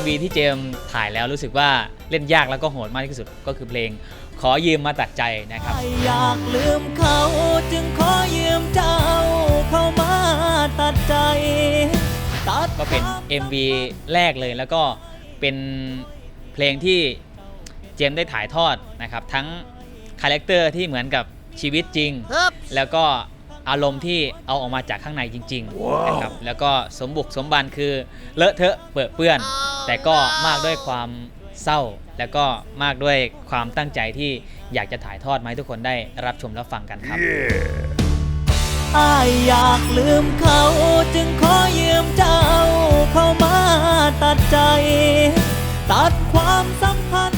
MV ที่เจมส์ถ่ายแล้วรู้สึกว่าเล่นยากแล้วก็โหดมากที่สุดก็คือเพลง ขอยืมมาตัดใจนะครับไม่อยากลืมเขาจึงขอยืมเจ้าเข้ามาตัดใจตัดก็เป็น MV แรกเลยแล้วก็เป็นเพลงที่เจมส์ได้ถ่ายทอดนะครับ ทั้งคาแรคเตอร์ที่เหมือนกับชีวิตจริง แล้วก็อารมณ์ที่เอาออกมาจากข้างในจริง ๆ นะครับ แล้วก็สมบุกสมบันคือเลอะเทอะเปื้อะเปื้อน แต่ก็มากด้วยความเศร้า แล้วก็มากด้วยความตั้งใจที่อยากจะถ่ายทอดมาให้ทุกคนได้รับชมและฟังกันครับ อายอยากลืมเขา จึงขอยืมเจ้า เข้ามาตัดใจ ตัดความสัมพันธ์